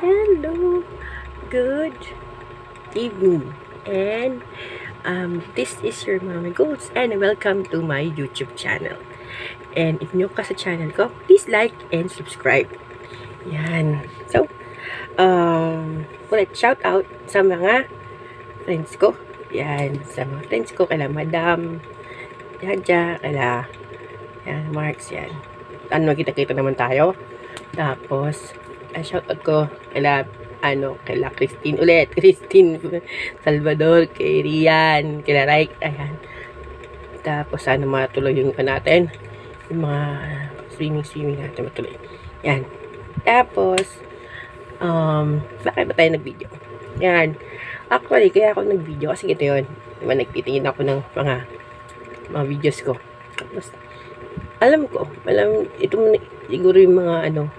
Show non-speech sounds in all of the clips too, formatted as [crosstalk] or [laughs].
Hello, good evening, and um, this is your Mama Goals, and welcome to my YouTube channel. And if new ka sa channel ko, please like and subscribe. Yan. So, um, ulit, shout out sa mga friends ko. Yan, sa mga friends ko, kala Madam, Jaja, kala, yan, Marks, yan. Ano, kita-kita naman tayo. Tapos, ay shout out ko kila ano, kila Christine ulit, [laughs] Christine Salvador, kay Rian, kila Raik, ayan. Tapos sana matuloy yung ano natin, yung mga swimming-swimming natin matuloy. Yan. Tapos, um, bakit ba tayo nag-video? Yan. Actually, kaya ako nag-video kasi ito yun. Diba, nagtitingin ako ng mga mga videos ko. Tapos, alam ko, alam, ito siguro yung mga ano,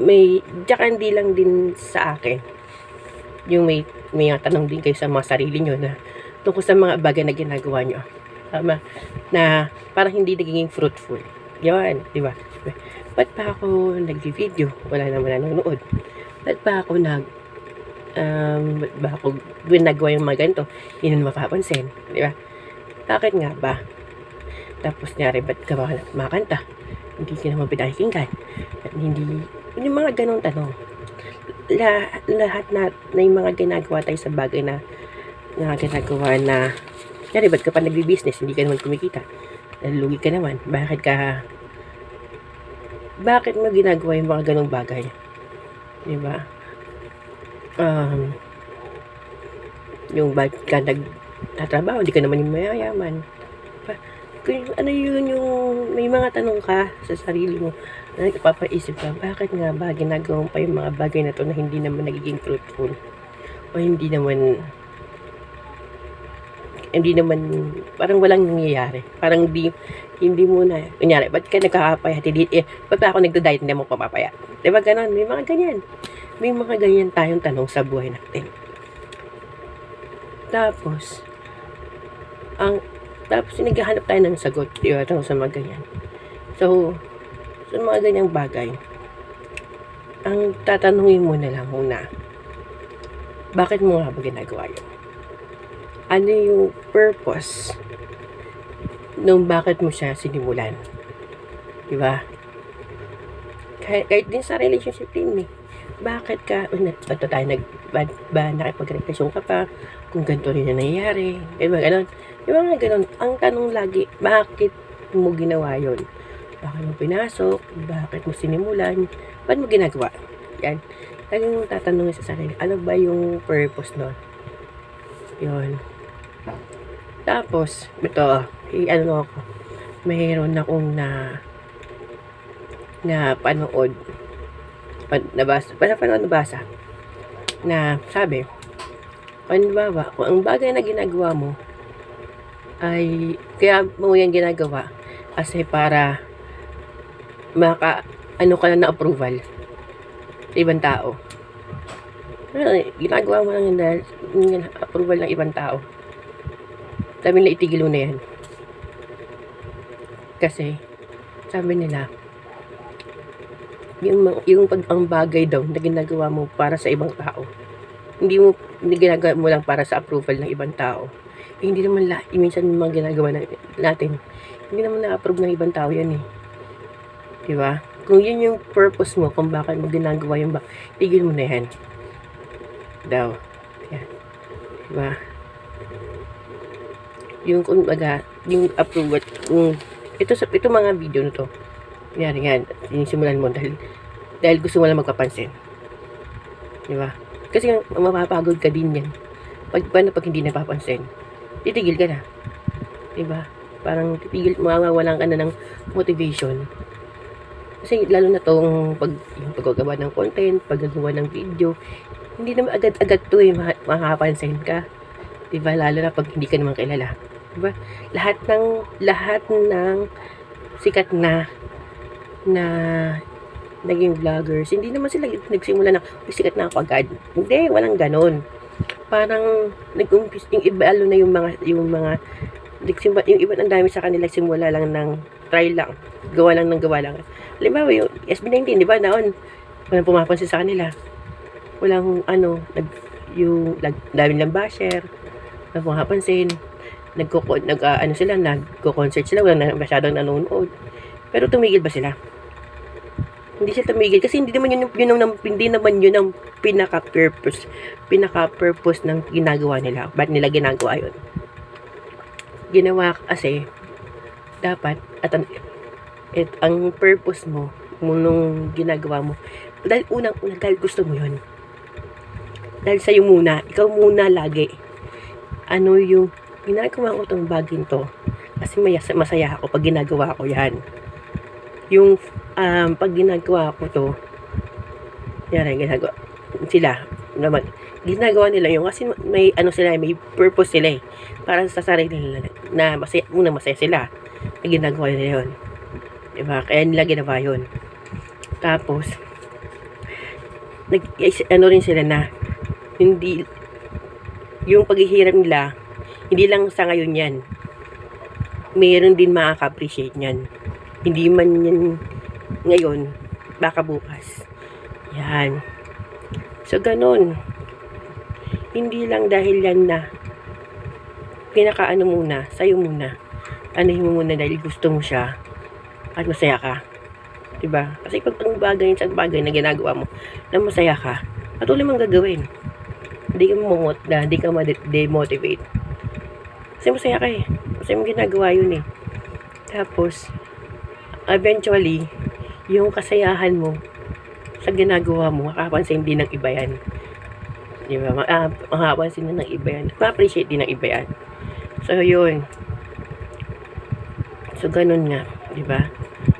may, tsaka hindi lang din sa akin. Yung may, may tanong din kayo sa mga sarili nyo na tungkol sa mga bagay na ginagawa nyo. Tama, na parang hindi nagiging fruitful. Yan, di ba? Ba't pa ako nag-video? Wala naman nanonood. Ba't pa ako nag, um, ba't ba ako ginagawa yung mga ganito? Na mapapansin. Di ba? Bakit nga ba? Tapos nyari, ba't ka makanta? Hindi ka naman. At hindi, yung mga ganong tanong. La, lahat na, na yung mga ginagawa tayo sa bagay na, na ginagawa na, nyari, ba't ka pa nagbi-business? Hindi ka naman kumikita. Lugi ka naman. Bakit ka, bakit mo ginagawa yung mga ganong bagay? Di ba? Um, yung ba't ka nagtatrabaho, hindi ka naman yung mayayaman. Ano yun yung, may mga tanong ka sa sarili mo na nagpapaisip ka, bakit nga ba ginagawa pa yung mga bagay na to na hindi naman nagiging fruitful? O hindi naman, hindi naman, parang walang nangyayari. Parang di, hindi mo na, kunyari, ba't ka nagkakapayat? Hindi, eh, ba't ba ako nagda-diet, hindi mo papapayat? Di ba ganon? May mga ganyan. May mga ganyan tayong tanong sa buhay natin. Tapos, ang, tapos naghahanap tayo ng sagot, di sa mga ganyan. So, sa mga ganyang bagay, ang tatanungin mo na lang muna, bakit mo nga ba ginagawa yun? Ano yung purpose nung bakit mo siya sinimulan? Di ba? Kahit, kahit din sa relationship din eh. Bakit ka, una, ba't ba tayo nag, ba, ba nakipagrelasyon ka pa? Kung ganito rin na nangyayari. Di ba, ba nga ganon? Ang tanong lagi, bakit mo ginawa yon? Bakit mo pinasok? Bakit mo sinimulan? Ba't mo ginagawa? Yan. Lagi mong tatanungin sa sarili, ano ba yung purpose nun? Yun. Tapos, ito, i ano ako, mayroon akong na na panood pan, nabasa, panapanood nabasa na sabi panibaba, kung ang bagay na ginagawa mo ay kaya mo yan ginagawa kasi para maka ano ka na approval. Sa ibang tao. Ano, ginagawa mo lang yun dahil yung approval ng ibang tao. Sabi nila itigil mo na yan. Kasi sabi nila yung, yung pag ang bagay daw na ginagawa mo para sa ibang tao hindi mo ginagawa mo lang para sa approval ng ibang tao. Eh, hindi naman la, eh, minsan yung mga ginagawa na, natin hindi naman na-approve ng ibang tao yan eh. Di ba? Kung yun yung purpose mo kung bakit mo ginagawa yung ba tigil mo na yan. Daw. Yan. Di ba? Yung kung baga yung approval yung ito sa ito mga video na to. Yan yan. Sinisimulan mo dahil dahil gusto mo lang magpapansin. Di ba kasi mapapagod ka din yan. Pag paano pag hindi napapansin? Titigil ka na. Di ba parang titigil mawawalan ka na ng motivation. Kasi lalo na tong pag yung paggagawa ng content paggagawa ng video hindi naman agad-agad to eh ma- makapansin ka. Di ba lalo na pag hindi ka naman kilala. Di ba lahat ng lahat ng sikat na na naging vloggers, hindi naman sila nagsimula na, "Uy, sikat na ako agad. Hindi, walang ganon. Parang, nag-umpis, yung iba, lalo na yung mga, yung mga, nagsimula, yung iba, ang dami sa kanila, simula lang ng, try lang, gawa lang ng gawa lang. Halimbawa, yung SB19, di ba, naon, walang pumapansin sa kanila. walang ano, nag, yung lag, daming lang basher, na makapansin, nagko nag ah, ano sila, nagko-concert sila, wala masyadong nanonood. Pero tumigil ba sila? Hindi sila tumigil kasi hindi naman yun, yun, ang- hindi naman yun ang pinaka-purpose, pinaka-purpose ng ginagawa nila. Ba't nila ginagawa yun? Ginawa kasi, dapat, at ang, at ang purpose mo, nung ginagawa mo, dahil unang-una, dahil gusto mo yun. Dahil sa'yo muna, ikaw muna lagi. Ano yung, ginagawa ko tong bagay to, kasi masaya ako pag ginagawa ko yan. Yung, um, pag ginagawa ko to, yan ginagawa, sila, naman, ginagawa nila yung, kasi may, ano sila, may purpose sila eh, para sa sarili nila, na masaya, una masaya sila, na ginagawa nila yun. Diba? Kaya nila ginawa yun. Tapos, nag, ano rin sila na, hindi, yung paghihirap nila, hindi lang sa ngayon yan. Mayroon din makaka-appreciate niyan. Hindi man yan ngayon, baka bukas. Yan. So, ganun. Hindi lang dahil yan na pinakaano muna, sa'yo muna. Ano mo muna dahil gusto mo siya at masaya ka. Diba? Kasi pag ang bagay sa bagay na ginagawa mo na masaya ka, patuloy mong gagawin. Hindi ka mamot na, hindi ka ma-demotivate. Kasi masaya ka eh. Kasi mo ginagawa yun eh. Tapos, eventually, yung kasayahan mo sa ginagawa mo, makapansin din ng iba yan. Di ba? Ah, makapansin din ng iba yan. Ma-appreciate din ng iba yan. So, yun. So, ganun nga. Di ba?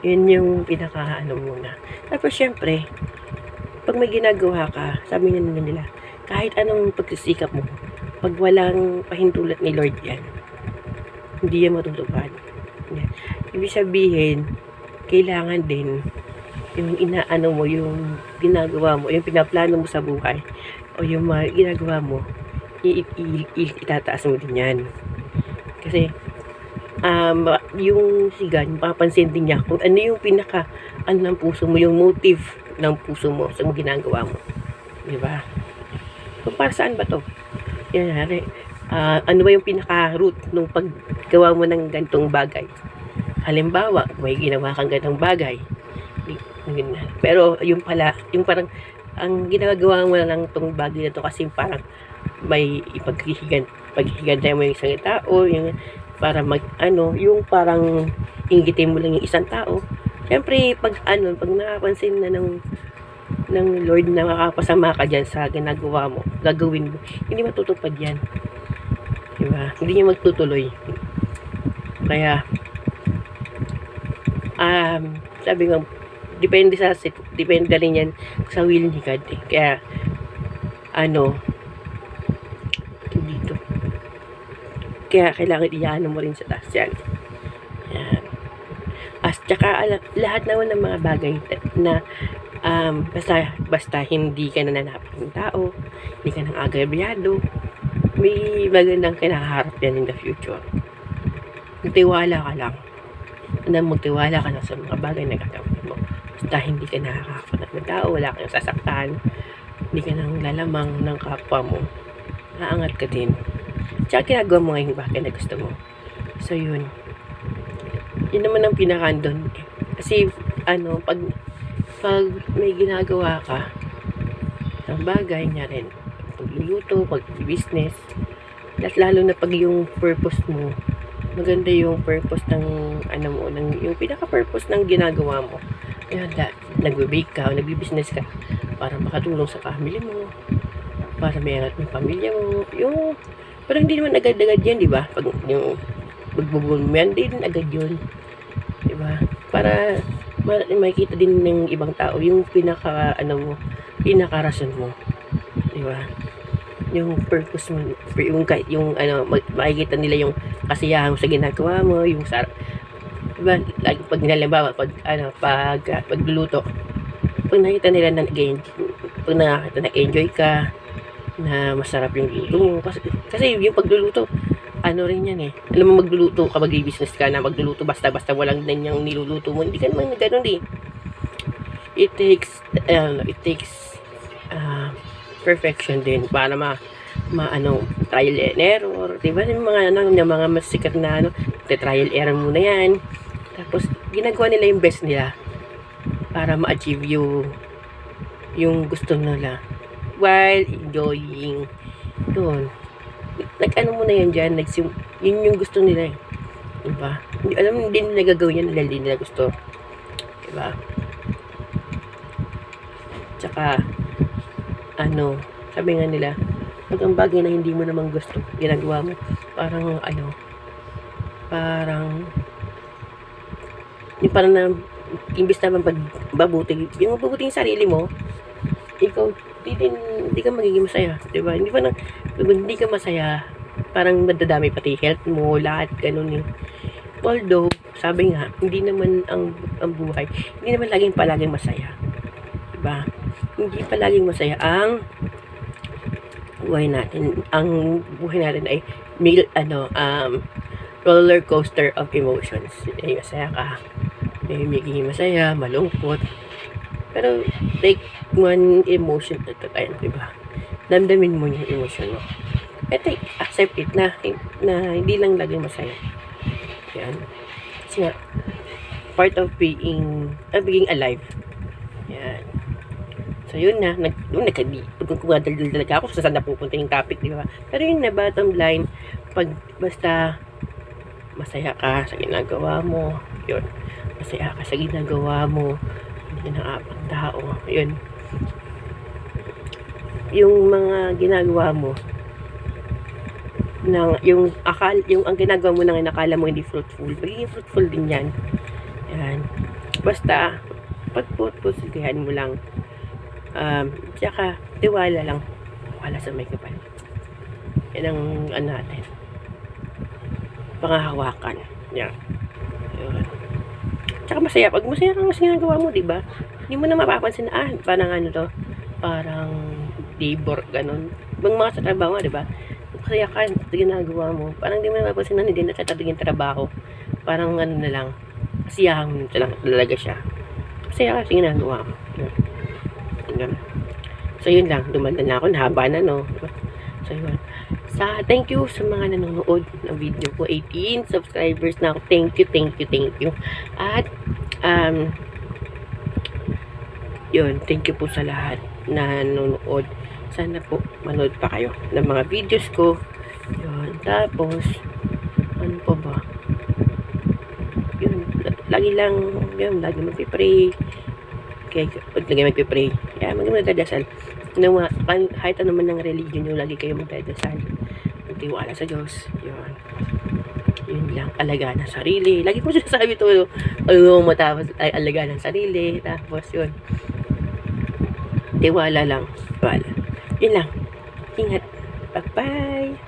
Yun yung pinaka ano muna. Tapos, syempre, pag may ginagawa ka, sabi nga nila, kahit anong pagsisikap mo, pag walang pahintulot ni Lord yan, hindi yan matutupad. Yan. Ibig sabihin, kailangan din yung inaano mo, yung ginagawa mo, yung pinaplano mo sa buhay, o yung mga ginagawa mo, i- i- i- itataas mo din yan. Kasi, um, yung sigan, papansin din niya kung ano yung pinaka, ano ng puso mo, yung motive ng puso mo sa ginagawa mo. Di ba? Kung para saan ba to? Yan, hari. Ah, ano ba yung pinaka-root nung paggawa mo ng gantong bagay? Halimbawa, may ginawa kang gantong bagay. Pero yung pala, yung parang, ang ginagawa mo lang tong bagay na to kasi parang may ipaghihigan, paghihigan mo yung isang tao, yung para mag, ano, yung parang inggitin mo lang yung isang tao. Siyempre, pag ano, pag nakapansin na ng ng Lord na makapasama ka dyan sa ginagawa mo, gagawin mo, hindi matutupad yan. Diba? Hindi niya magtutuloy. Kaya, um, sabi nga, depende sa, depende rin yan sa will ni God. Eh. Kaya, ano, dito. Kaya kailangan iyaano mo rin sa taas yan. Yan. As, tsaka, lahat naman ng mga bagay na um, basta, basta hindi ka nananapit ng tao, hindi ka nang agabyado, may magandang kinaharap yan in the future. Magtiwala ka lang. Na magtiwala ka lang sa mga bagay na gagawin mo. Basta hindi ka nakakakunat ng tao, wala kang sasaktan, hindi ka nang lalamang ng kapwa mo, naangat ka din. Tsaka ginagawa mo ngayong bagay na gusto mo. So, yun. Yun naman ang pinakandon. Kasi, ano, pag pag may ginagawa ka ng bagay niya rin, pagluluto, pag-business, lalo na pag yung purpose mo, maganda yung purpose ng, ano mo, ng, yung pinaka-purpose ng ginagawa mo. Kaya da, nagbe-bake ka, o nagbe-business ka, para makatulong sa family mo, para may angat ng pamilya mo, yung, pero hindi naman agad-agad yan, di ba? Pag yung, magbubun mo yan, din agad yun. Di ba? Para, ma- makikita din ng ibang tao yung pinaka ano mo pinaka-rason mo di ba yung purpose mo yung yung ano makikita nila yung kasiyahan mo sa ginagawa mo yung sa di ba lagi pag halimbawa pag ano pag pagluluto pag nakita nila na nag pag nakita na enjoy ka na masarap yung luto mo kasi, kasi yung pagluluto ano rin yan eh. Alam mo magluluto ka, mag-business ka na magluluto basta-basta walang ganyang niluluto mo. Hindi ka naman ganun eh. It takes, uh, it takes uh, perfection din para ma ma ano, trial and error. Di ba? Yung mga, ano, yung mga masikat na ano, trial error muna yan. Tapos, ginagawa nila yung best nila para ma-achieve yung yung gusto nila while enjoying yun nag-ano muna yan dyan nagsim, yun yung gusto nila eh diba hindi alam hindi nila gagawin yan hindi nila gusto diba tsaka ano sabi nga nila pag ang bagay na hindi mo naman gusto ginagawa mo. Parang ano parang yung parang na imbis naman pagbabuti yung mabubuti yung sarili mo ikaw di din hindi ka magiging masaya di ba? Hindi pa na hindi ka masaya parang madadami pati health mo lahat ganun eh although sabi nga hindi naman ang ang buhay hindi naman laging palaging masaya di ba hindi palaging masaya ang buhay natin. Ang buhay natin ay mil, ano um roller coaster of emotions. Ay masaya ka may magiging masaya malungkot. Pero take one emotion at a time di ba? Damdamin mo yung emotion mo. Eh take accept it na na hindi lang laging masaya. Yan. Kasi nga part of being of being alive So, yun na. Nag. Pag kumadaldal talaga ako, sa saan na pupunta yung topic, di ba? Pero yun na, bottom line, pag basta masaya ka sa ginagawa mo, yun. Masaya ka sa ginagawa mo, hindi ka nakapang tao, yun. Yung mga ginagawa mo, ng yung akal yung ang ginagawa mo nang nakala mo hindi fruitful magiging fruitful din yan yan basta pagpupusgahan mo lang Um, tsaka, tiwala lang. Wala sa may. Yan ang ano natin. Pangahawakan. Yan. Yun. Tsaka masaya. Pag masaya kang mas ginagawa mo, di ba? Hindi mo na mapapansin na, ah, parang ano to, parang labor, ganun. Ibang mga sa trabaho, di ba? Masaya ka ginagawa mo. Parang di mo na mapapansin na hindi na tatabing trabaho. Parang ano na lang, kasiyahan mo na lang talaga siya. Masaya ka sa ginagawa mo. Yun. Ganun. So, yun lang. Dumadan na ako. Nahaba na, no? So, yun. Sa, thank you sa mga nanonood ng video ko. 18 subscribers na ako. Thank you, thank you, thank you. At, um, yun. Thank you po sa lahat na nanonood. Sana po manood pa kayo ng mga videos ko. Yun. Tapos, ano pa ba? Yun. Lagi lang, yun, lagi magpipray kaya pag lagi magpipray, kaya mag magdadasal. Ano, kahit ano man ng religion nyo, lagi kayo magdadasal. Magtiwala sa Diyos. Yun. Yun lang. Alaga ng sarili. Lagi ko sinasabi to. Ano, matapos ay alaga ng sarili. Tapos yun. Tiwala lang. Tiwala. Yun lang. Ingat. Bye-bye.